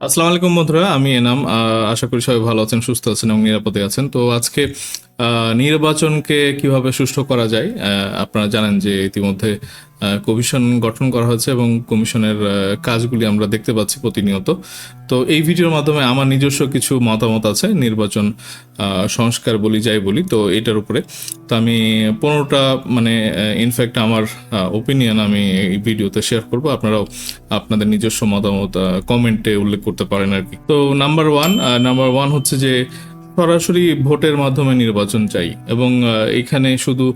আসসালামু আলাইকুম বন্ধুরা, আমি এনাম। আশা করি সবাই ভালো আছেন, সুস্থ আছেন এবং নিরাপদে আছেন। তো আজকে নির্বাচনকে কীভাবে সুষ্ঠু করা যায়? আপনারা জানেন যে ইতিমধ্যে কমিশন গঠন করা হয়েছে এবং কমিশনের কাজগুলি আমরা দেখতে পাচ্ছি প্রতিনিয়ত। তো এই ভিডিওর মাধ্যমে আমার নিজস্ব কিছু মতামত আছে, নির্বাচন সংস্কার বলি যাই বলি, তো এটার উপরে। তো আমি পনেরোটা মানে ইনফ্যাক্ট আমার ওপিনিয়ন আমি এই ভিডিওতে শেয়ার করব। আপনারাও আপনাদের নিজস্ব মতামত কমেন্টে উল্লেখ করতে পারেন আর কি। তো নাম্বার ওয়ান নাম্বার ওয়ান হচ্ছে যে সরাসরি ভোটের মাধ্যমে নির্বাচন চাই এবং এখানে শুধু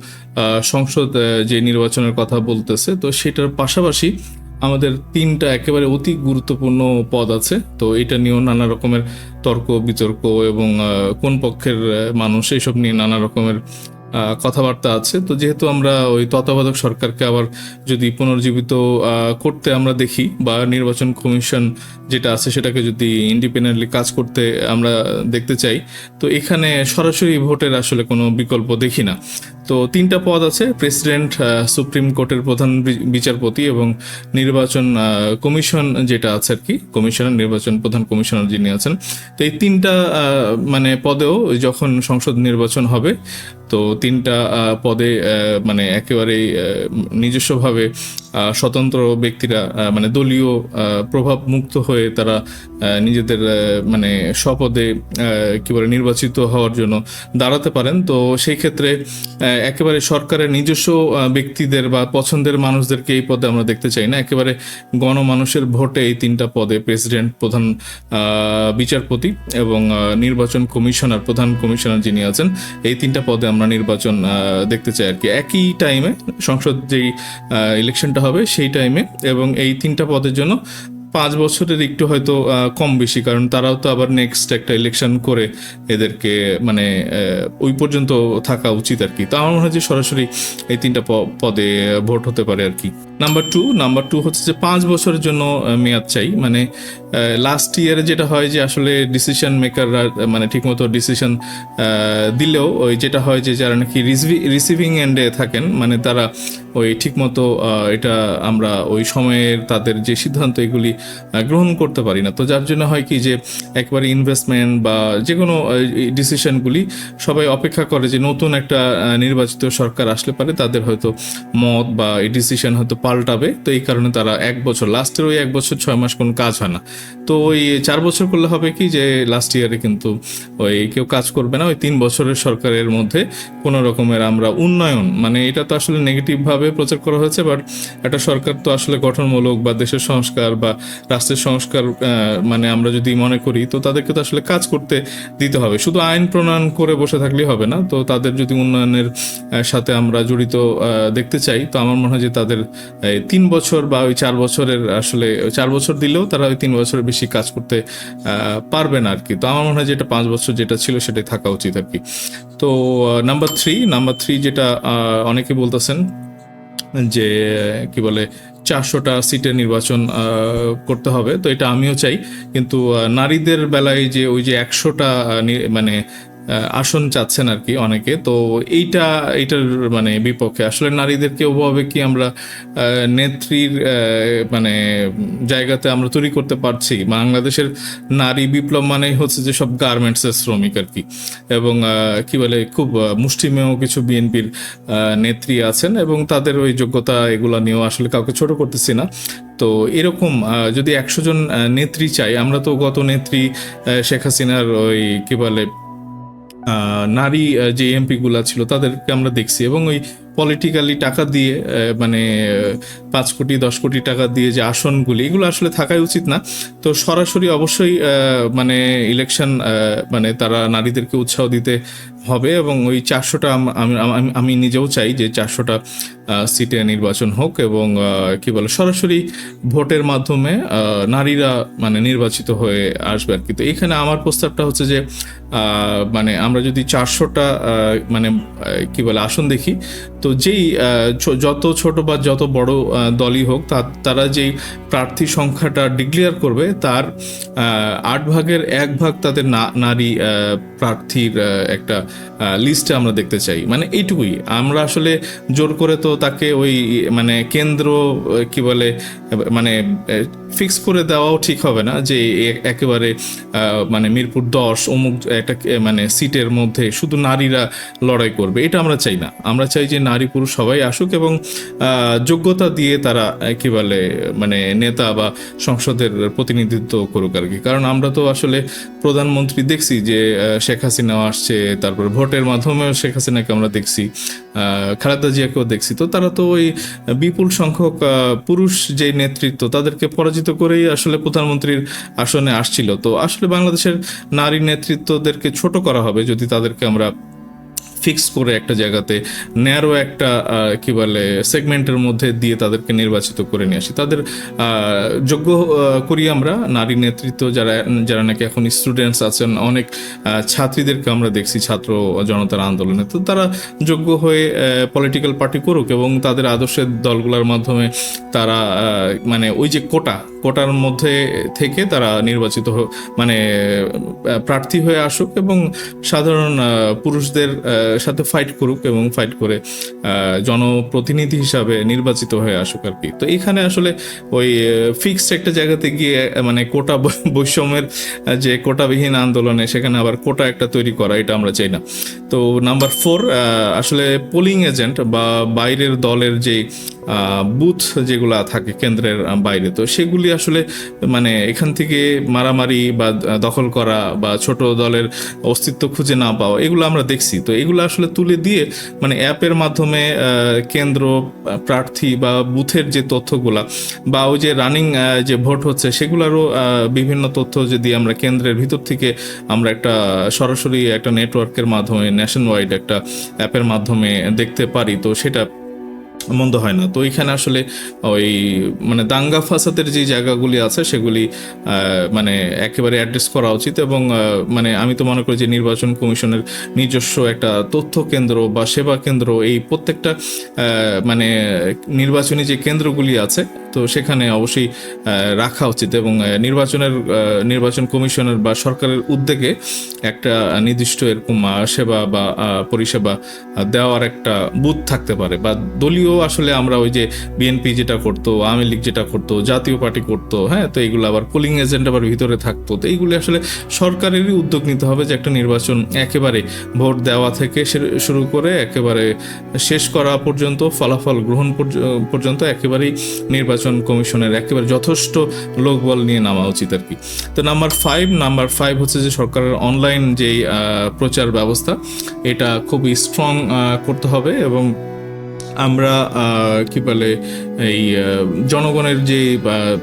সংসদ যে নির্বাচনের কথা বলতেছে, তো সেটার পাশাপাশি আমাদের তিনটা একেবারে অতি গুরুত্বপূর্ণ পদ আছে। তো এটা নিয়েও নানা রকমের তর্ক বিতর্ক এবং কোন পক্ষের মানুষ, এইসব নিয়ে নানা রকমের কথাবার্তা আছে। তো যেহেতু আমরা ওই তত্ত্বাবধায়ক সরকারকে আবার যদি পুনর্জীবিত করতে আমরা দেখি বা নির্বাচন কমিশন যেটা আছে সেটাকে যদি ইন্ডিপেন্ডেন্টলি কাজ করতে আমরা দেখতে চাই, তো এখানে সরাসরি ভোটের আসলে কোনো বিকল্প দেখি না। তো তিনটা পদ আছে, প্রেসিডেন্ট সুপ্রিম কোর্টের প্রধান বিচারপতি এবং নির্বাচন কমিশন যেটা আছে আর কি, কমিশনার, নির্বাচন প্রধান কমিশনার যিনি আছেন। তো এই তিনটা মানে পদেও যখন সংসদ নির্বাচন হবে, তো তিনটা পদে মানে একেবারেই নিজস্বভাবে স্বতন্ত্র ব্যক্তিরা মানে দলীয় প্রভাব মুক্ত হয়ে তারা নিজেদের মানে স্বপদে কি বলে, নির্বাচিত হওয়ার জন্য দাঁড়াতে পারেন। তো সেই ক্ষেত্রে একেবারে সরকারের নিজস্ব ব্যক্তিদের বা পছন্দের মানুষদেরকে এই পদে আমরা দেখতে চাই না। একেবারে গণমানুষের ভোটে এই তিনটা পদে প্রেসিডেন্ট, প্রধান বিচারপতি এবং নির্বাচন কমিশনার, প্রধান কমিশনার যিনি আছেন, এই তিনটা পদে আমরা নির্বাচন দেখতে চাই আর কি। একই টাইমে সংসদ যেই ইলেকশনটা হবে সেই টাইমে এবং এই তিনটা পদের জন্য পাঁচ বছরের একটু হয়তো কম বেশি, কারণ তারাও তো আবার নেক্সট একটা ইলেকশন করে এদেরকে মানে ওই পর্যন্ত থাকা উচিত আর কি। তো আমার মনে হয় যে সরাসরি এই তিনটা পদে ভোট হতে পারে আর কি। নাম্বার টু নাম্বার টু হচ্ছে যে পাঁচ বছরের জন্য মেয়াদ চাই। মানে লাস্ট ইয়ারে যেটা হয় যে আসলে ডিসিশন মেকাররা মানে ঠিকমতো ডিসিশন দিলেও ওই যেটা হয় যে যারা নাকি রিসিভিং এন্ডে থাকেন মানে তারা ওই ঠিকমতো এটা আমরা ওই সময়ের তাদের যে সিদ্ধান্ত এগুলি গ্রহণ করতে পারি না। তো যার জন্য হয় কি যে একবারে ইনভেস্টমেন্ট বা যে কোনো ডিসিশনগুলি সবাই অপেক্ষা করে যে নতুন একটা নির্বাচিত সরকার আসলে পারে, তাদের হয়তো মত বা এই ডিসিশন হয়তো পাল্টাবে, তো এই কারণে তারা এক বছর লাস্টের ওই এক বছর ছয় মাস কোনো কাজ হয় না। তো ওই চার বছর করলে হবে কি যে লাস্ট ইয়ারে কিন্তু ওই কেউ কাজ করবে না, ওই তিন বছরের সরকারের মধ্যে কোনো রকমের আমরা উন্নয়ন মানে এটা তো আসলে নেগেটিভভাবে প্রচার করা হয়েছে বাট একটা সরকার তো আসলে গঠনমূলক বা দেশের সংস্কার বা রাষ্ট্রের সংস্কার মানে আমরা যদি মনে করি, তো তাদেরকে তো আসলে কাজ করতে দিতে হবে। শুধু আইন প্রণয়ন করে বসে থাকলেই হবে না, তো তাদের যদি উন্নয়নের সাথে আমরা জড়িত দেখতে চাই, তো আমার মনে হয় যে তাদের তিন বছর বা ওই চার বছরের আসলে চার বছর দিলেও তারা ওই তিন বছরের বেশি কাজ করতে পারবে না আর কি তো আমার মনে হয় যেটা পাঁচ বছর যেটা ছিল সেটাই থাকা উচিত আর কি তো নাম্বার থ্রি নাম্বার থ্রি যেটা অনেকে বলতেছেন যে, কি বলে, চারশোটা সিটের নির্বাচন করতে হবে। তো এটা আমিও চাই। কিন্তু নারীদের বেলায় যে ওই যে একশোটা মানে আসন চাচ্ছেন আর কি অনেকে। তো এইটা, এইটার মানে বিপক্ষে আসলে নারীদেরকে ওভাবে কি আমরা নেত্রীর মানে জায়গাতে আমরা তৈরি করতে পারছি? বাংলাদেশের নারী বিপ্লব মানেই হচ্ছে যে সব গার্মেন্টসের শ্রমিক আর কি। এবং কি বলে, খুব মুষ্টিমেয় কিছু বিএনপির নেত্রী আছেন এবং তাদের ওই যোগ্যতা এগুলো নিয়েও আসলে কাউকে ছোট করতেছি না। তো এরকম যদি একশো জন নেত্রী চাই, আমরা তো গত নেত্রী শেখ হাসিনার ওই, কি বলে নারী যে এমপি গুলা ছিল তাদেরকে আমরা দেখছি এবং ওই পলিটিক্যালি টাকা দিয়ে মানে পাঁচ কোটি, দশ কোটি টাকা দিয়ে যে আসনগুলি, এগুলো আসলে থাকাই উচিত না। তো সরাসরি অবশ্যই মানে ইলেকশন মানে তারা নারীদেরকে উৎসাহ দিতে হবে এবং ওই চারশোটা আমি নিজেও চাই যে চারশোটা সিটে নির্বাচন হোক এবং কি বলে, সরাসরি ভোটের মাধ্যমে নারীরা মানে নির্বাচিত হয়ে আসবে আর কি। তো এখানে আমার প্রস্তাবটা হচ্ছে যে মানে আমরা যদি চারশোটা মানে কি বলে, আসন দেখি তো যেই যত ছোট বা যত বড় দলই হোক তারা যেই প্রার্থী সংখ্যাটা ডিক্লেয়ার করবে, তার আট ভাগের এক ভাগ তাদের নারী প্রার্থীর একটা লিস্টে আমরা দেখতে চাই। মানে এইটুকুই। আমরা আসলে জোর করে তো তাকে ওই মানে কেন্দ্র, কি বলে মানে ফিক্স করে দেওয়াও ঠিক হবে না যে একেবারে মানে মিরপুর দশ, অমুক একটা মানে সিটের মধ্যে শুধু নারীরা লড়াই করবে। এটা আমরা চাই না। আমরা চাই যে নারী পুরুষ সবাই আসুক এবং যোগ্যতা দিয়ে তারা কি বলে মানে নেতা বা সংসদের প্রতিনিধিত্ব করুক আর কি। কারণ আমরা তো আসলে প্রধানমন্ত্রী দেখছি যে শেখ হাসিনাও আসছে, তারপর ভোটের মাধ্যমেও শেখ হাসিনাকে আমরা দেখছি খালেদা জিয়াকেও দেখছি। তো তারা তো ওই বিপুল সংখ্যক পুরুষ যে নেতৃত্ব, তাদেরকে পরাজিত করেই আসলে প্রধানমন্ত্রীর আসনে আসছিল। তো আসলে বাংলাদেশের নারী নেতৃত্বদেরকে ছোট করা হবে যদি তাদেরকে আমরা ফিক্স করে একটা জায়গাতে ন্যারো একটা কি বলে সেগমেন্টের মধ্যে দিয়ে তাদেরকে নির্বাচিত করে নিয়ে আসি। তাদের যোগ্য করি আমরা, নারী নেতৃত্ব যারা যারা নাকি এখন স্টুডেন্টস আছেন, অনেক ছাত্রীদেরকে আমরা দেখছি, ছাত্র জনতার আন্দোলনে। তো তারা যোগ্য হয়ে পলিটিক্যাল পার্টি করুক এবং তাদের আদর্শের দলগুলোর মাধ্যমে তারা মানে ওই যে কোটা, কোটার মধ্যে থেকে তারা নির্বাচিত মানে প্রার্থী হয়ে আসুক এবং সাধারণ পুরুষদের সাথে ফাইট করুক এবং ফাইট করে জনপ্রতিনিধি হিসাবে নির্বাচিত হয়ে আসুক আর কি। তো এখানে আসলে ওই ফিক্সড একটা জায়গাতে গিয়ে মানে কোটা বৈষম্যের যে কোটাবিহীন আন্দোলনে সেখানে আবার কোটা একটা তৈরি করা, এটা আমরা চাই না। তো নাম্বার ফোর আসলে পোলিং এজেন্ট বা বাইরের দলের যে বুথ যেগুলা থাকে কেন্দ্রের বাইরে। তো সেগুলি আসলে মানে এখান থেকে মারামারি বা দখল করা বা ছোট দলের অস্তিত্ব খুঁজে না পাওয়া, এগুলো আমরা দেখছি। তো এগুলো আসলে তুলে দিয়ে মানে অ্যাপের মাধ্যমে কেন্দ্র প্রার্থী বা বুথের যে তথ্যগুলা বা ওই যে রানিং যে ভোট হচ্ছে, সেগুলোরও বিভিন্ন তথ্য যদি আমরা কেন্দ্রের ভিতর থেকে আমরা একটা সরাসরি একটা নেটওয়ার্কের মাধ্যমে ন্যাশন ওয়াইড একটা অ্যাপের মাধ্যমে দেখতে পারি, তো সেটা মন্দ হয় না। তো এখানে আসলে ওই মানে দাঙ্গা ফাসাদের যে জায়গাগুলি আছে, সেগুলি মানে একেবারে অ্যাড্রেস করা উচিত এবং মানে আমি তো মনে করি যে নির্বাচন কমিশনের নিজস্ব একটা তথ্য কেন্দ্র বা সেবা কেন্দ্র, এই প্রত্যেকটা মানে নির্বাচনী যে কেন্দ্রগুলি আছে তো সেখানে অবশ্যই রাখা উচিত এবং নির্বাচনের নির্বাচন কমিশনের বা সরকারের উদ্যোগে একটা নির্দিষ্ট এরকম সেবা বা পরিষেবা দেওয়ার একটা বুথ থাকতে পারে। বা দলীয় আসলে আমরা ওই যে বিএনপি যেটা করতো, আওয়ামী লীগ যেটা করতো, জাতীয় পার্টি করতো হ্যাঁ তো এইগুলো আবার পোলিং এজেন্ট আবার ভিতরে থাকতো। তো এইগুলি আসলে সরকারেরই উদ্যোগ নিতে হবে যে একটা নির্বাচন একেবারে ভোট দেওয়া থেকে শুরু- করে একেবারে শেষ করা পর্যন্ত, ফলাফল গ্রহণ পর্য- পর্যন্ত একেবারেই নির্বাচন কমিশনের একেবারে যথেষ্ট লোকবল নিয়ে নামা উচিত আর কি। তো নাম্বার ফাইভ নাম্বার ফাইভ হচ্ছে যে সরকারের অনলাইন যেই প্রচার ব্যবস্থা, এটা খুবই স্ট্রং করতে হবে এবং আমরা কি বলে, এই জনগণের যে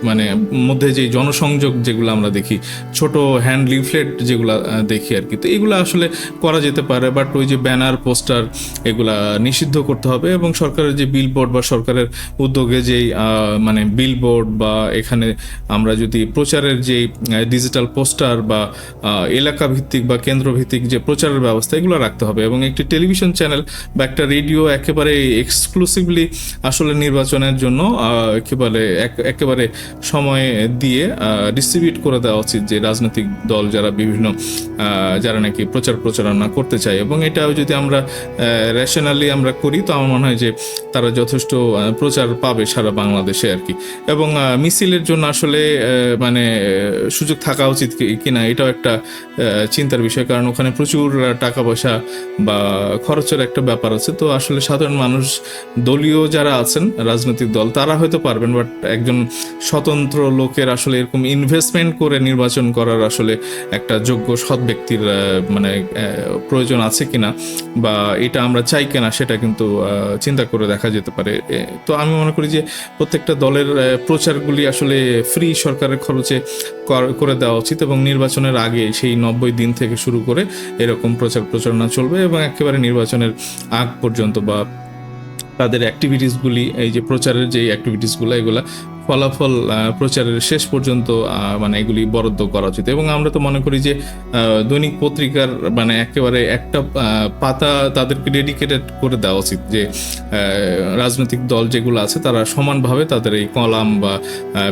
মানে মধ্যে যে জনসংযোগ যেগুলো আমরা দেখি, ছোট হ্যান্ড লিফলেট যেগুলো দেখি আর কি। তো এগুলো আসলে করা যেতে পারে বাট ওই যে ব্যানার পোস্টার এগুলা নিষিদ্ধ করতে হবে এবং সরকারের যে বিলবোর্ড বা সরকারের উদ্যোগে যেই মানে বিলবোর্ড বা এখানে আমরা যদি প্রচারের যে ডিজিটাল পোস্টার বা এলাকা ভিত্তিক বা কেন্দ্র ভিত্তিক যে প্রচারের ব্যবস্থা এগুলো রাখতে হবে এবং একটি টেলিভিশন চ্যানেল বা একটা রেডিও একেবারে এক্সক্লুসিভলি আসলে নির্বাচনের জন্য আহ, কি বলে এক- একেবারে সময় দিয়ে ডিস্ট্রিবিউট করে দেওয়া উচিত যে রাজনৈতিক দল যারা বিভিন্ন যারা নাকি প্রচার প্রচারণা করতে চায়। এবং এটাও যদি আমরা রেশনালি আমরা করি তো আমার মনে হয় যে তারা যথেষ্ট প্রচার পাবে সারা বাংলাদেশে আর কি। এবং মিছিলের জন্য আসলে মানে সুযোগ থাকা উচিত কিনা এটাও একটা চিন্তার বিষয়। কারণ ওখানে প্রচুর টাকা পয়সা বা খরচের একটা ব্যাপার আছে। তো আসলে সাধারণ মানুষ দলীয় যারা আছেন, রাজনৈতিক দল, তারা হয়তো পারবেন বাট একজন স্বতন্ত্র লোকের আসলে এরকম ইনভেস্টমেন্ট করে নির্বাচন করার আসলে একটা যোগ্য, সৎ ব্যক্তির মানে প্রয়োজন আছে কিনা বা এটা আমরা চাই কিনা সেটা কিন্তু চিন্তা করে দেখা যেতে পারে। তো আমি মনে করি যে প্রত্যেকটা দলের প্রচারগুলি আসলে ফ্রি সরকারের খরচে কর- দেওয়া উচিত এবং নির্বাচনের আগে সেই নব্বই দিন থেকে শুরু করে এরকম প্রচার প্রচারণা চলবে এবং একেবারে নির্বাচনের আগ পর্যন্ত বা তাদের অ্যাক্টিভিটিসগুলি এই যে প্রচারের যে অ্যাক্টিভিটিসগুলো এগুলা ফলাফল প্রচারের শেষ পর্যন্ত মানে এগুলি বরাদ্দ করা উচিত। এবং আমরা তো মনে করি যে দৈনিক পত্রিকার মানে একেবারে একটা পাতা তাদেরকে ডেডিকেটেড করে দেওয়া উচিত যে রাজনৈতিক দল যেগুলো আছে তারা সমানভাবে তাদের এই কলাম বা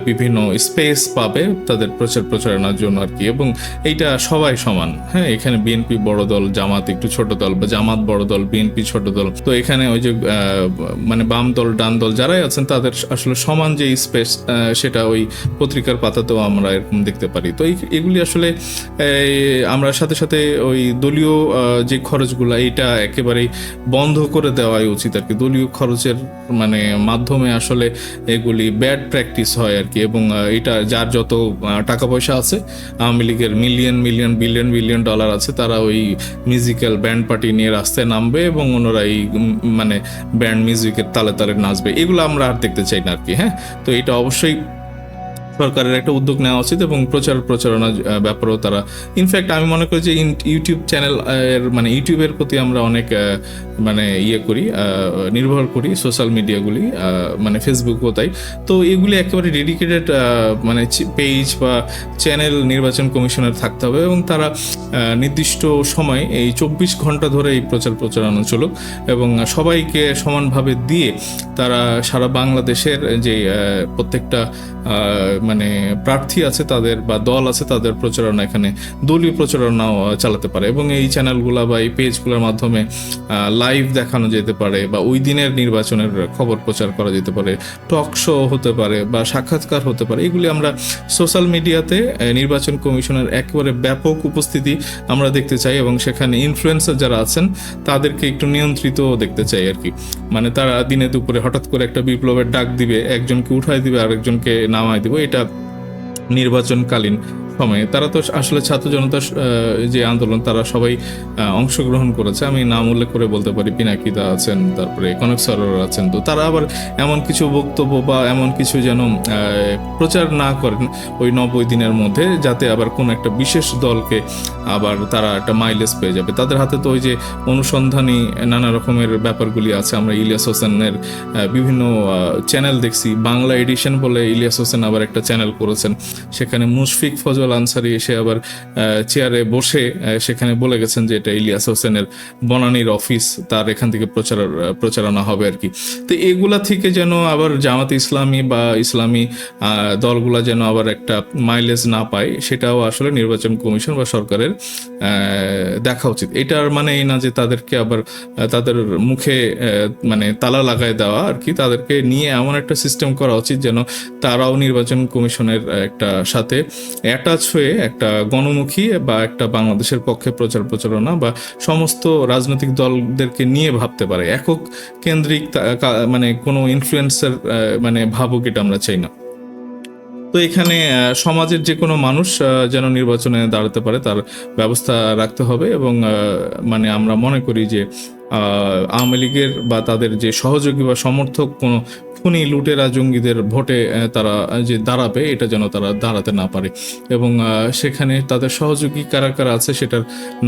বিভিন্ন স্পেস পাবে তাদের প্রচার প্রচারণার জন্য আর কি। এবং এইটা সবাই সমান। হ্যাঁ এখানে বিএনপি বড় দল, জামাত একটু ছোট দল বা জামাত বড় দল বিএনপি ছোট দল। তো এখানে ওই যে মানে বাম দল, ডান দল যারাই আছেন তাদের আসলে সমান যে স্পেস সেটা ওই পত্রিকার পাতাতেও আমরা এরকম দেখতে পারি। তো এগুলি আসলে আমরা সাথে সাথে ওই দলীয় যে খরচগুলো এটা একেবারেই বন্ধ করে দেওয়াই উচিত আর কি। দলীয় খরচের মানে মাধ্যমে আসলে এগুলি ব্যাড প্র্যাকটিস হয় আর কি এবং এটা যার যত টাকা পয়সা আছে, আওয়ামী লীগের million million billion billion dollar আছে, তারা ওই মিউজিক্যাল ব্যান্ড পার্টি নিয়ে রাস্তায় নামবে এবং ওনারা এই মানে ব্যান্ড মিউজিকের তালে তালে নাচবে। এগুলো আমরা আর দেখতে চাই না আর কি হ্যাঁ? তো এটা অবশ্যই সরকারের একটা উদ্যোগ নেওয়া উচিত এবং প্রচার প্রচারণা ব্যাপারেও তারা ইনফ্যাক্ট আমি মনে করি যে ইউটিউব চ্যানেল এর মানে ইউটিউবের প্রতি আমরা অনেক মানে ইয়ে করি নির্ভর করি সোশ্যাল মিডিয়াগুলি মানে ফেসবুকও তাই। তো এগুলি একেবারে ডেডিকেটেড মানে পেজ বা চ্যানেল নির্বাচন কমিশনের থাকতে হবে এবং তারা নির্দিষ্ট সময় এই চব্বিশ ঘণ্টা ধরে এই প্রচার প্রচারণা চলুক এবং সবাইকে সমানভাবে দিয়ে তারা সারা বাংলাদেশের যে প্রত্যেকটা মানে প্রার্থী আছে তাদের বা দল আছে তাদের প্রচারণা এখানে, দলীয় প্রচারণাও চালাতে পারে। এবং এই চ্যানেলগুলো বা এই পেজগুলোর মাধ্যমে লাইভ দেখানো যেতে পারে বা ওই দিনের নির্বাচনের খবর প্রচার করা যেতে পারে টক শো হতে পারে বা সাক্ষাৎকার হতে পারে। এগুলি আমরা সোশ্যাল মিডিয়াতে নির্বাচন কমিশনের একেবারে ব্যাপক উপস্থিতি আমরা দেখতে চাই এবং সেখানে ইনফ্লুয়েন্সার যারা আছেন, তাদেরকে একটু নিয়ন্ত্রিত দেখতে চাই আর কি। মানে তারা দিনে দুপুরে হঠাৎ করে একটা বিপ্লবের ডাক দিবে, একজনকে উঠাই দিবে, আরেকজনকে নামায় দেবো এটা নির্বাচনকালীন সময়ে তারা তো আসলে ছাত্র জনতার যে আন্দোলন, তারা সবাই অংশগ্রহণ করেছে। আমি নাম উল্লেখ করে বলতে পারি পিনাকিদা আছেন, তারপরে কনক সরোর আছেন। তো তারা আবার এমন কিছু বক্তব্য বা এমন কিছু যেন প্রচার না করেন ওই নব্বই দিনের মধ্যে, যাতে আবার কোনো একটা বিশেষ দলকে আবার তারা একটা মাইলেজ পেয়ে যাবে। তাদের হাতে তো ওই যে অনুসন্ধানী নানা রকমের ব্যাপারগুলি আছে। আমরা ইলিয়াস হোসেনের বিভিন্ন চ্যানেল দেখছি। বাংলা এডিশন বলে ইলিয়াস হোসেন আবার একটা চ্যানেল করেছেন। সেখানে মুশফিক ফজল আনসারি এসে আবার চেয়ারে বসে সেখানে বলে গেছেন যে এটা ইলিয়াস হোসেনের বনানীর অফিস তার এখান থেকে প্রচার, প্রচারণা হবে আর কি। তো এগুলা থেকে যেন আবার জামাত ইসলামী বা ইসলামী দলগুলা যেন আবার একটা মাইলেজ না পায়, সেটাও আসলে নির্বাচন কমিশন বা সরকারের দেখা উচিত। এটার মানে এই না যে তাদেরকে আবার, তাদের মুখে মানে তালা লাগায় দেওয়া আর কি, তাদেরকে নিয়ে এমন একটা সিস্টেম করা উচিত যেন তারাও নির্বাচন কমিশনের একটা সাথে অ্যাটাচ হয়ে একটা গণমুখী বা একটা বাংলাদেশের পক্ষে প্রচার প্রচারণা বা সমস্ত রাজনৈতিক দলদেরকে নিয়ে ভাবতে পারে। একক কেন্দ্রিক মানে কোনো ইনফ্লুয়েন্সার মানে ভাবুক এটা আমরা চাই না। তো এখানে সমাজের যে কোনো মানুষ যেন নির্বাচনে দাঁড়াতে পারে তার ব্যবস্থা রাখতে হবে এবং মানে আমরা মনে করি যে আওয়ামী লীগের বা তাদের যে সহযোগী বা সমর্থক কোনো খুনি লুটেরা জঙ্গিদের ভোটে তারা যে দাঁড়াবে, এটা যেন তারা দাঁড়াতে না পারে। এবং সেখানে তাদের সহযোগী কারা কারা আছে, সেটার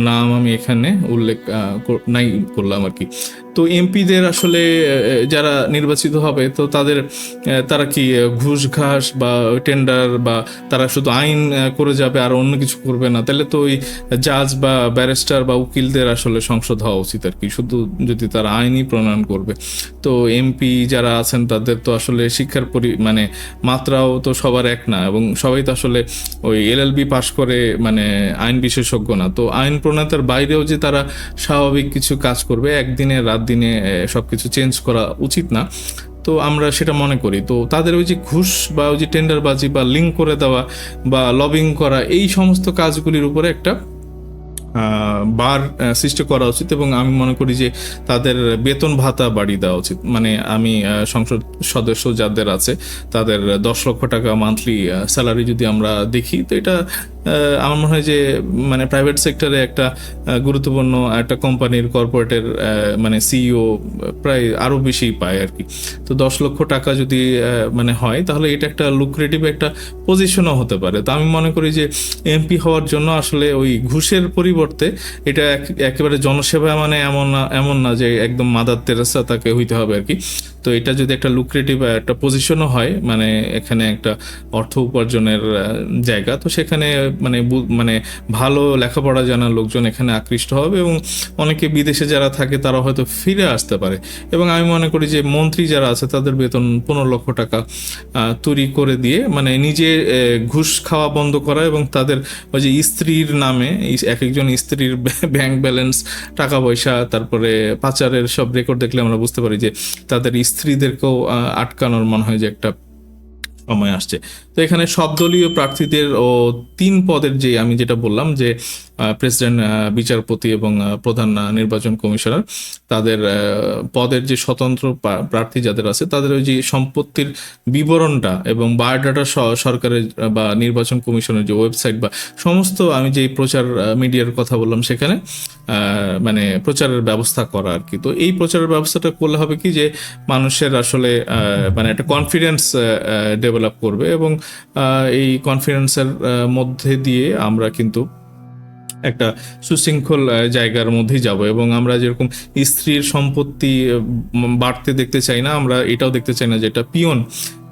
নাম আমি এখানে উল্লেখ নাই করলাম আর কি। তো এমপিদের আসলে যারা নির্বাচিত হবে, তো তাদের তারা কি ঘুষ ঘাস বা টেন্ডার বা তারা শুধু আইন করে যাবে আর অন্য কিছু করবে না? তাহলে তো ওই জাজ বা ব্যারিস্টার বা উকিলদের আসলে সংসদ হওয়া উচিত আর কি। শুধু যদি তারা আইনই প্রণয়ন করবে। তো এমপি যারা আছেন, তাদের তো আসলে শিক্ষার পরি মানে মাত্রাও তো সবার এক না এবং সবাই তো আসলে ওই এলএলবি পাশ করে মানে আইন বিশেষজ্ঞ না। তো আইন প্রণেতার বাইরেও যে তারা স্বাভাবিক কিছু কাজ করবে, একদিনে রাত দিনে সব কিছু চেঞ্জ করা উচিত না। তো আমরা সেটা মনে করি। তো তাদের ওই যে ঘুষ বা ওই যে টেন্ডারবাজি বা লিঙ্ক করে দেওয়া বা লবিং করা, এই সমস্ত কাজগুলির উপরে একটা বার সৃষ্টি করা উচিত এবং আমি মনে করি যে তাদের বেতন ভাতা বাড়িয়ে দেওয়া উচিত। মানে আমি সংসদ সদস্য যাদের আছে, তাদের দশ লক্ষ টাকা মান্থলি স্যালারি যদি আমরা দেখি, তো এটা আমার মনে হয় যে মানে প্রাইভেট সেক্টরে একটা গুরুত্বপূর্ণ একটা কোম্পানির কর্পোরেটের মানে সিইও প্রায় আরও বেশি পায় আর কি। তো দশ লক্ষ টাকা যদি মানে হয়, তাহলে এটা একটা লুক্রেটিভ একটা পজিশনও হতে পারে। তো আমি মনে করি যে এমপি হওয়ার জন্য আসলে ওই ঘুষের পরিবর্তে এটা একেবারে জনসেবা মানে এমন না এমন না যে একদম মাদার তেরেসা তাকে হইতে হবে আর কি। তো এটা যদি একটা লুক্রেটিভ একটা পজিশনও হয় মানে এখানে একটা অর্থ উপার্জনের জায়গা, তো সেখানে মানে মানে ভালো লেখাপড়া জানার লোকজন এখানে আকৃষ্ট হবে এবং অনেকে বিদেশে যারা থাকে তারা হয়তো ফিরে আসতে পারে। এবং আমি মনে করি যে মন্ত্রী যারা আছে তাদের বেতন পনেরো লক্ষ টাকা তৈরি করে দিয়ে মানে নিজে ঘুষ খাওয়া বন্ধ করা এবং তাদের ওই যে স্ত্রীর নামে এক একজন স্ত্রীর ব্যাংক ব্যালেন্স, টাকা পয়সা, তারপরে পাচারের সব রেকর্ড দেখলে আমরা বুঝতে পারি যে তাদের স্ত্রীদেরকেও আটকানোর মনে হয় যে একটা সময় আসছে। তো এখানে সব দলীয় প্রার্থীদের ও তিন পদের যে আমি যেটা বললাম যে প্রেসিডেন্ট বিচারপতি এবং প্রধান নির্বাচন কমিশনার, তাদের পদের যে স্বতন্ত্র প্রা- প্রার্থী যাদের আছে, তাদের ওই যে সম্পত্তির বিবরণটা এবং বায়োডাটা সরকারের বা নির্বাচন কমিশনের যে ওয়েবসাইট বা সমস্ত আমি যে প্রচার মিডিয়ার কথা বললাম সেখানে মানে প্রচারের ব্যবস্থা করা আর কি। তো এই প্রচারের ব্যবস্থাটা করলে হবে কি যে মানুষের আসলে মানে একটা কনফিডেন্স ডেভেলপ করবে এবং এই কনফিডেন্সের মধ্যে দিয়ে আমরা কিন্তু একটা সুশৃঙ্খল জায়গার মধ্যে যাব এবং আমরা যেরকম স্ত্রীর সম্পত্তি বাড়তে দেখতে চাই না, আমরা এটাও দেখতে চাই না যেটা পিয়ন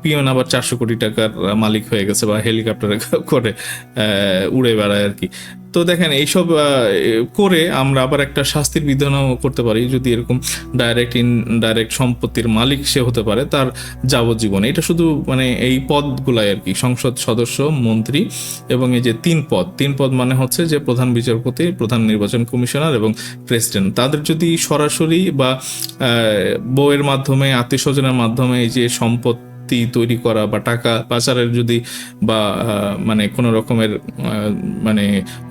পিয়ন আবার চারশো কোটি টাকার মালিক হয়ে গেছে বা হেলিকপ্টারে করে উড়ে বেড়ায় আর কি। তো দেখেন এইসব করে আমরা আবার একটা শাস্তির বিধানও করতে পারি। যদি এরকম ডাইরেক্ট ইন ডাইরেক্ট সম্পত্তির মালিক সে হতে পারে তার যাবজ্জীবন। এটা শুধু মানে এই পদগুলাই আর কি সংসদ সদস্য মন্ত্রী এবং এই যে তিন পদ। তিন পদ মানে হচ্ছে যে প্রধান বিচারপতি প্রধান নির্বাচন কমিশনার এবং প্রেসিডেন্ট। তাদের যদি সরাসরি বা আহ, বউয়ের মাধ্যমে আত্মীয় স্বজনের মাধ্যমে এই যে সম্পত্তি তৈরি করা বা টাকা পাচারের যদি বা মানে কোনো রকমের মানে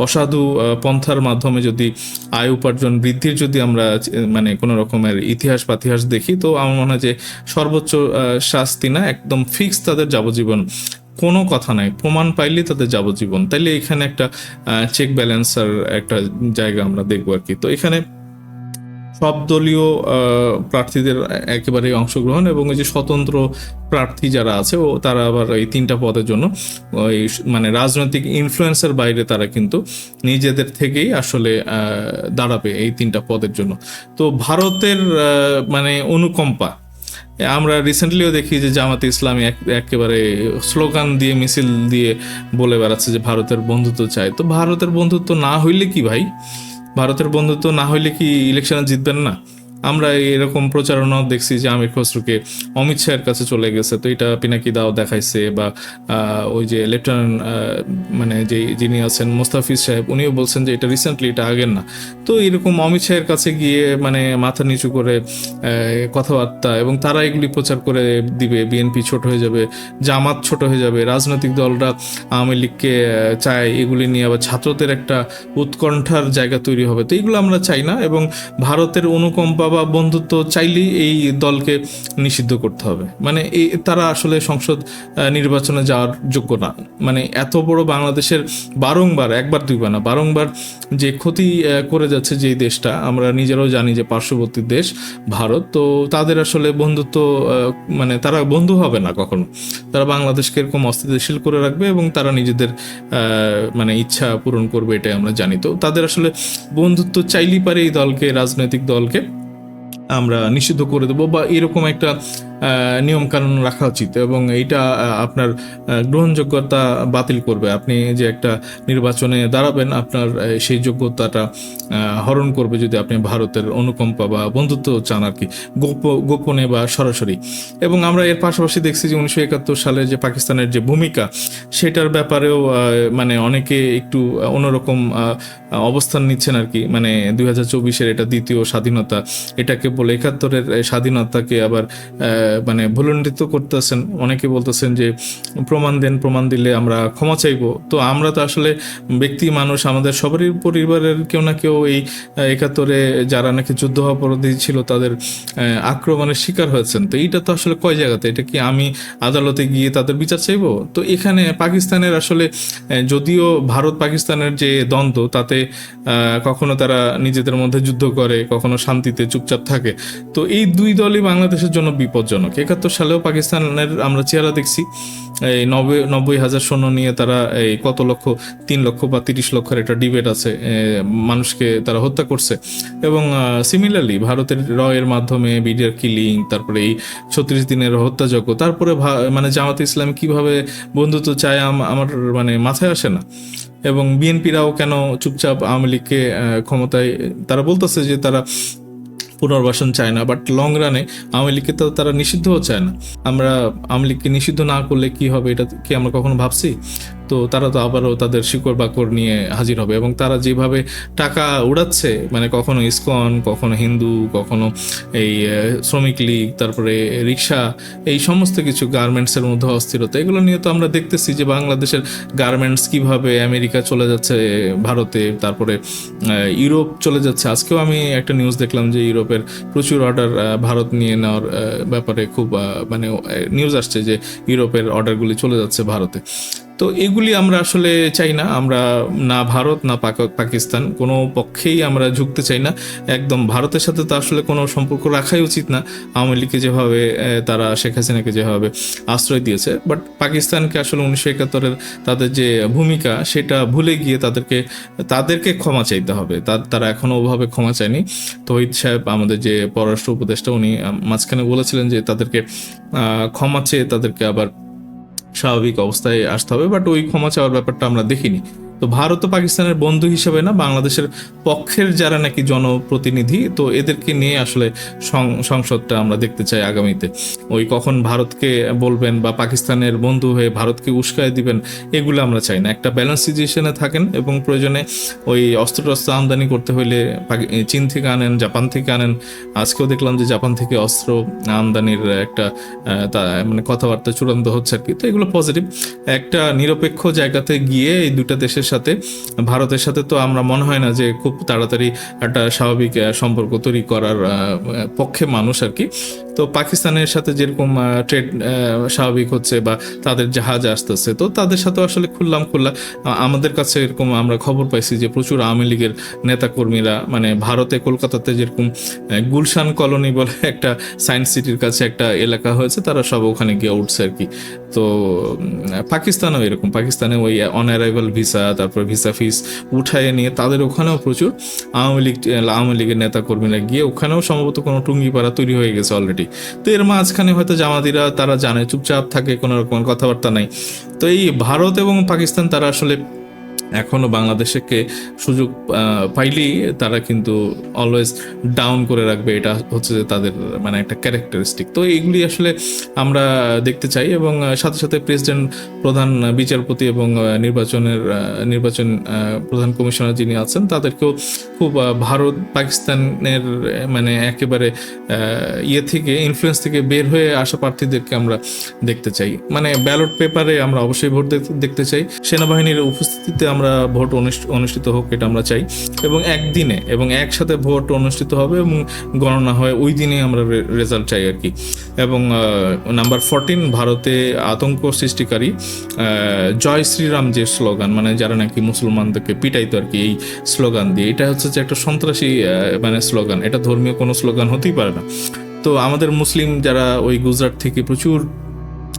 অসাধু পন্থার মাধ্যমে যদি আয় উপার্জন বৃদ্ধির যদি আমরা মানে কোনো রকমের ইতিহাস পাতিহাস দেখি, তো আমার মনে হয় যে সর্বোচ্চ শাস্তি না একদম ফিক্স তাদের যাবজ্জীবন। কোনো কথা নাই, প্রমাণ পাইলে তাদের যাবজ্জীবন। তাইলে এখানে একটা চেক ব্যালেন্সার একটা জায়গা আমরা দেখব আর কি। তো এখানে সব দলীয় প্রার্থীদের একেবারে অংশগ্রহণ এবং এই যে স্বতন্ত্র প্রার্থী যারা আছে, ও তারা আবার এই তিনটা পদের জন্য, ওই মানে রাজনৈতিক ইনফ্লুয়েন্সের বাইরে তারা কিন্তু নিজেদের থেকেই আসলে দাঁড়াবে এই তিনটা পদের জন্য। তো ভারতের মানে অনুকম্পা, আমরা রিসেন্টলিও দেখি যে জামাতে ইসলামী এক- একেবারে স্লোগান দিয়ে, মিছিল দিয়ে বলে বেড়াচ্ছে যে ভারতের বন্ধুত্ব চায় তো ভারতের বন্ধুত্ব না হইলে কি ভাই? ভারতের বন্ধুত্ব না হইলে কি ইলেকশনে জিতবেন না? আমরা এরকম প্রচারণাও দেখছি যে আমির খসরুকে অমিত শাহের কাছে চলে গেছে। তো এটা পিনাকি দাও দেখাইছে বা ওই যে লেফটেন্যান্ট মানে যে যিনি আছেন মোস্তাফিজ সাহেব, উনিও বলছেন যে এটা রিসেন্টলি এটা আগের না। তো এরকম অমিত শাহের কাছে গিয়ে মানে মাথা নিচু করে কথাবার্তা এবং তারা এগুলি প্রচার করে দিবে বিএনপি ছোট হয়ে যাবে, জামাত ছোট হয়ে যাবে, রাজনৈতিক দলরা আওয়ামী লীগকে চায় এগুলি নিয়ে আবার ছাত্রদের একটা উৎকণ্ঠার জায়গা তৈরি হবে। তো এগুলো আমরা চাই না এবং ভারতের অনুকম্পা বা বন্ধুত্ব চাইলেই এই দলকে নিষিদ্ধ করতে হবে। মানে এই তারা আসলে সংসদ নির্বাচনে যাওয়ার যোগ্য না। মানে এত বড় বাংলাদেশের বারংবার, একবার দুইবার না, বারংবার যে ক্ষতি করে যাচ্ছে যে দেশটা, আমরা নিজেরাও জানি যে পার্শ্ববর্তী দেশ, ভারত, তো তাদের আসলে বন্ধুত্ব মানে তারা বন্ধু হবে না কখনো। তারা বাংলাদেশকে এরকম অস্থিতিশীল করে রাখবে এবং তারা নিজেদের মানে ইচ্ছা পূরণ করবে, এটাই আমরা জানি। তো তাদের আসলে বন্ধুত্ব চাইলেই পারে এই দলকে, রাজনৈতিক দলকে আমরা নিষিদ্ধ করে দেবো বা এরকম একটা নিয়ম কানুন রাখা উচিত এবং এইটা আপনার গ্রহণযোগ্যতা বাতিল করবে। আপনি যে একটা নির্বাচনে দাঁড়াবেন, আপনার সেই যোগ্যতাটা হরণ করবে যদি আপনি ভারতের অনুকম্পা বা বন্ধুত্ব চান আর কি, গোপ- গোপনে বা সরাসরি। এবং আমরা এর পাশাপাশি দেখছি যে উনিশশো একাত্তর সালে যে পাকিস্তানের যে ভূমিকা, সেটার ব্যাপারেও মানে অনেকে একটু অন্যরকম অবস্থান নিচ্ছেন আর কি। মানে দুই হাজার চব্বিশের এটা দ্বিতীয় স্বাধীনতা, এটাকে বলে একাত্তরের স্বাধীনতাকে আবার মানে ভুলণ্ডিত করতেছেন। অনেকে বলতেছেন যে, প্রমাণ দেন, প্রমাণ দিলে আমরা ক্ষমা চাইব। তো আমরা তো আসলে ব্যক্তি, মানুষ, আমাদের সবারই পরিবারের কেউ না কেউ এই একাত্তরে যারা নাকি যুদ্ধ অপরাধী ছিল, তাদের আক্রমণের শিকার হয়েছেন। তো এইটা তো আসলে কয় জায়গাতে? এটা কি আমি আদালতে গিয়ে তাদের বিচার চাইব? তো এখানে পাকিস্তানের আসলে যদিও ভারত পাকিস্তানের যে দ্বন্দ্ব, তাতে কখনো তারা নিজেদের মধ্যে যুদ্ধ করে, কখনো শান্তিতে চুপচাপ থাকে। তো এই দুই দলই বাংলাদেশের জন্য বিপজ্জনক। দুঃখজনক একাত্তর সালেও পাকিস্তানের আমরা চেহারা দেখছি। এই নব্বই নব্বই হাজার সৈন্য নিয়ে তারা এই কত লক্ষ, তিন লক্ষ বা তিরিশ লক্ষের একটা ডিবেট আছে মানুষকে তারা হত্যা করছে। এবং সিমিলারলি ভারতের রয়ের মাধ্যমে বিডিআর কিলিং, তারপরে এই ছত্রিশ দিনের হত্যাযজ্ঞ তারপরে মানে জামাত ইসলাম কীভাবে বন্ধুত্ব চায় আম- আমার মানে মাথায় আসে না। এবং বিএনপিরাও কেন চুপচাপ আওয়ামী লীগকে ক্ষমতায়, তারা বলতেছে যে তারা পুনর্বাসন চায় না বাট লং রানে আওয়ামী লীগকে তো তারা নিষিদ্ধও চায় না। আমরা আওয়ামী লীগকে নিষিদ্ধ না করলে কি হবে, এটা কি আমরা কখনো ভাবছি? তো তারা তো আবারও তাদের শিকড় বাকড় নিয়ে হাজির হবে। এবং তারা যেভাবে টাকা উড়াচ্ছে মানে কখনো ইসকন, কখনো হিন্দু, কখনো এই শ্রমিক লীগ, তারপরে রিক্সা এই সমস্ত কিছু গার্মেন্টসের মধ্যে অস্থিরতা, এগুলো নিয়ে তো আমরা দেখতেছি যে বাংলাদেশের গার্মেন্টস কীভাবে আমেরিকা চলে যাচ্ছে, ভারতে, তারপরে ইউরোপ চলে যাচ্ছে। আজকেও আমি একটা নিউজ দেখলাম যে ইউরোপের প্রচুর অর্ডার ভারত নিয়ে নেওয়ার ব্যাপারে খুব মানে নিউজ আসছে যে ইউরোপের অর্ডারগুলি চলে যাচ্ছে ভারতে। তো এগুলি আমরা আসলে চাই না। আমরা না ভারত, না পাক- পাকিস্তান, কোনো পক্ষেই আমরা ঝুঁকতে চাই না। একদম ভারতের সাথে তো আসলে কোনো সম্পর্ক রাখাই উচিত না। আওয়ামী লীগকে যেভাবে তারা শেখ হাসিনাকে যেভাবে আশ্রয় দিয়েছে। বাট পাকিস্তানকে আসলে উনিশশো একাত্তরের তাদের যে ভূমিকা, সেটা ভুলে গিয়ে তাদেরকে তাদেরকে ক্ষমা চাইতে হবে। তারা এখনও ওভাবে ক্ষমা চায়নি। তহিদ সাহেব, আমাদের যে পররাষ্ট্র উপদেষ্টা, উনি মাঝখানে বলেছিলেন যে তাদেরকে ক্ষমা চেয়ে তাদেরকে আবার স্বাভাবিক অবস্থায় আসতে হবে বাট ওই ক্ষমা চাওয়ার ব্যাপারটা আমরা দেখিনি। তো ভারত ও পাকিস্তানের বন্ধু হিসেবে না, বাংলাদেশের পক্ষের যারা নাকি জনপ্রতিনিধি, তো এদেরকে নিয়ে আসলে সংসদটা আমরা দেখতে চাই আগামীতে। ওই কখন ভারতকে বলবেন বা পাকিস্তানের বন্ধু হয়ে ভারতকে উস্কায় দিবেন, এগুলো আমরা চাই না। একটা ব্যালেন্স সিচুয়েশনে থাকেন এবং প্রয়োজনে ওই অস্ত্র টস্ত্র আমদানি করতে হইলে চীন থেকে আনেন, জাপান থেকে আনেন। আজকেও দেখলাম যে জাপান থেকে অস্ত্র আমদানির একটা মানে কথাবার্তা চূড়ান্ত হচ্ছে আর কি। তো এগুলো পজিটিভ একটা নিরপেক্ষ জায়গাতে গিয়ে এই দুটা দেশের সাথে। ভারতের সাথে তো আমরা মনে হয় না যে খুব তাড়াতাড়ি একটা স্বাভাবিক সম্পর্ক তৈরি করার পক্ষে মানুষ আর কি। তো পাকিস্তানের সাথে যেরকম ট্রেড স্বাভাবিক হচ্ছে বা তাদের জাহাজ আসতেছে, তো তাদের সাথে আসলে খুললাম খুললা। আমাদের কাছে এরকম আমরা খবর পাইছি যে প্রচুর আওয়ামী লীগের নেতাকর্মীরা মানে ভারতে, কলকাতাতে যেরকম গুলশান কলোনি বলে একটা সায়েন্স সিটির কাছে একটা এলাকা হয়েছে, তারা সব ওখানে গিয়ে উঠছে আর কি। তো পাকিস্তানেও এরকম। পাকিস্তানে ওই অন অ্যারাইভাল ভিসা তারপর ভিসা ফিস উঠায় নিয়ে তাদের ওখানেও প্রচুর আওয়ামী লীগ, আওয়ামী লীগের নেতাকর্মীরা গিয়ে ওখানেও সম্ভবত কোনো টুঙ্গিপাড়া তৈরি হয়ে গেছে অলরেডি তো এর মাঝখানে হয়তো জামাতিরা, তারা জানে, চুপচাপ থাকে, কোনো রকম কথাবার্তা নাই। তো এই ভারত এবং পাকিস্তান, তারা আসলে এখনও বাংলাদেশকে সুযোগ পাইলেই তারা কিন্তু অলওয়েজ ডাউন করে রাখবে। এটা হচ্ছে যে তাদের মানে একটা ক্যারেক্টারিস্টিক তো এইগুলি আসলে আমরা দেখতে চাই এবং সাথে সাথে প্রেসিডেন্ট প্রধান বিচারপতি এবং নির্বাচনের নির্বাচন প্রধান কমিশনার যিনি আছেন, তাদেরকেও খুব ভারত পাকিস্তানের মানে একেবারে ইয়ে থেকে ইনফ্লুয়েন্স থেকে বের হয়ে আসা প্রার্থীদেরকে আমরা দেখতে চাই। মানে ব্যালট পেপারে আমরা অবশ্যই ভোট দেখতে চাই। সেনাবাহিনীর উপস্থিতিতে আমরা ভোট অনুষ্ঠ- অনুষ্ঠিত হোক এটা আমরা চাই। এবং একদিনে, এবং একসাথে ভোট অনুষ্ঠিত হবে এবং গণনা হয়, ওই দিনে আমরা রেজাল্ট চাই আর কি। এবং নাম্বার ফোরটিন ভারতে আতঙ্ক সৃষ্টিকারী জয় শ্রীরাম যে স্লোগান মানে যারা নাকি মুসলমানদেরকে পিটাইতো আর কি, এই স্লোগান দিয়ে, এটা হচ্ছে যে একটা সন্ত্রাসী মানে স্লোগান। এটা ধর্মীয় কোনো স্লোগান হতেই পারে না। তো আমাদের মুসলিম যারা ওই গুজরাট থেকে প্রচুর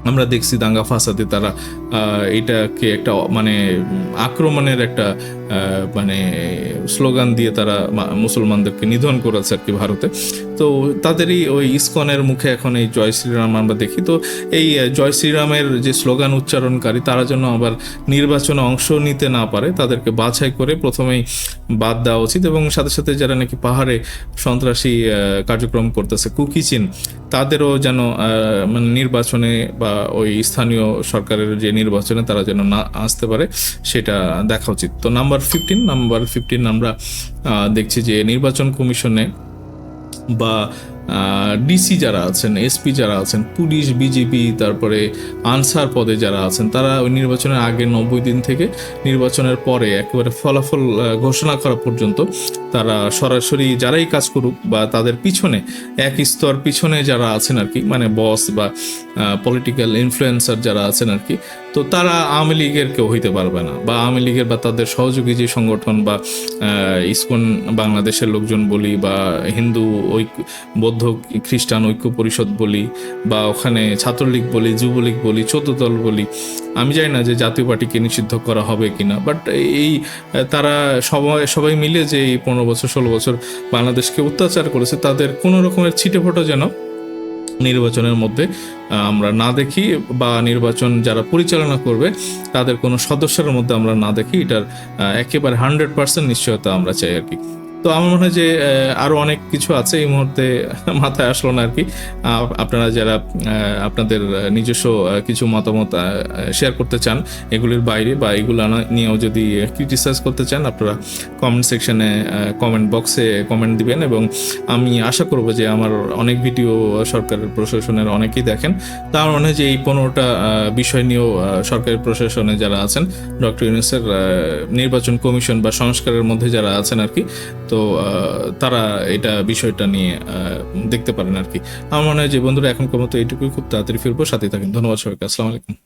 আমরা দেখছি দাঙ্গা ফাসাদে তারা এটাকে একটা মানে আক্রমণের একটা মানে স্লোগান দিয়ে তারা মুসলমানদেরকে নিধন করেছে আর কি ভারতে। তো তাদেরই ওই ইসকনের মুখে এখন এই জয় শ্রীরাম আমরা দেখি। তো এই জয় শ্রীরামের যে স্লোগান উচ্চারণকারী, তারা যেন আবার নির্বাচনে অংশ নিতে না পারে, তাদেরকে বাছাই করে প্রথমেই বাদ দেওয়া উচিত এবং সাথে সাথে যারা নাকি পাহাড়ে সন্ত্রাসী কার্যক্রম করতেছে কুকিচিন তাদেরও যেন মানে নির্বাচনে বা ওই স্থানীয় সরকারের যে নির্বাচনে তারা যেন না আসতে পারে, সেটা দেখা উচিত। তো নাম্বার ফিফটিন নাম্বার ফিফটিন আমরা দেখছি যে নির্বাচন কমিশনে বা ডিসি যারা আছেন এসপি যারা আছেন, পুলিশ বিজেপি তারপরে আনসার পদে যারা আছেন, তারা ওই নির্বাচনের আগে নব্বই দিন থেকে নির্বাচনের পরে একেবারে ফলাফল ঘোষণা করা পর্যন্ত তারা সরাসরি যারাই কাজ করুক বা তাদের পিছনে, এক স্তর পিছনে যারা আছেন আর কি মানে বস বা পলিটিক্যাল ইনফ্লুয়েন্সার যারা আছেন আর কি তো তারা আওয়ামী লীগের কেউ হইতে পারবে না বা আওয়ামী লীগের বা তাদের সহযোগী যে সংগঠন বা ইসকন বাংলাদেশের লোকজন বলি বা হিন্দু ঐক্য, বৌদ্ধ খ্রিস্টান ঐক্য পরিষদ বলি বা ওখানে ছাত্রলীগ বলি, যুবলীগ বলি, চোদ্দ দল বলি, আমি জানি না যে জাতীয় পার্টিকে নিষিদ্ধ করা হবে কি না বাট এই, তারা সবাই সবাই মিলে যে এই পনেরো বছর, ষোলো বছর বাংলাদেশকে অত্যাচার করেছে, তাদের কোনো রকমের ছিটেফোটো যেন নির্বাচনের মধ্যে আমরা না দেখি বা নির্বাচন যারা পরিচালনা করবে, তাদের কোনো সদস্যের মধ্যে আমরা না দেখি। এটার একেবারে হান্ড্রেড পার্সেন্ট নিশ্চয়তা আমরা চাই আর কি। তো আমার মনে হয় যে আহ, আরও অনেক কিছু আছে এই মুহূর্তে মাথায় আসলো না আর কি। আপনারা যারা আপনাদের নিজস্ব কিছু মতামত শেয়ার করতে চান এগুলির বাইরে বা এগুলো নিয়েও যদি ক্রিটিসাইজ করতে চান আপনারা কমেন্ট সেকশনে কমেন্ট বক্সে কমেন্ট দিবেন এবং আমি আশা করব যে আমার অনেক ভিডিও সরকারের প্রশাসনের অনেকেই দেখেন। তা আমার মনে হয় যে এই পনেরোটা বিষয় নিয়েও সরকারি প্রশাসনে যারা আছেন ডক্টর ইউনুসের নির্বাচন কমিশন বা সংস্কারের মধ্যে যারা আছেন আর কি তো আহ, তারা এটা বিষয়টা নিয়ে দেখতে পারেন আর কি। আমার মনে হয় যে বন্ধুরা এখনকার মতো এইটুকুই। খুব তাড়াতাড়ি ফিরবো। সাথে থাকেন। ধন্যবাদ সবাইকে। আসসালামু আলাইকুম।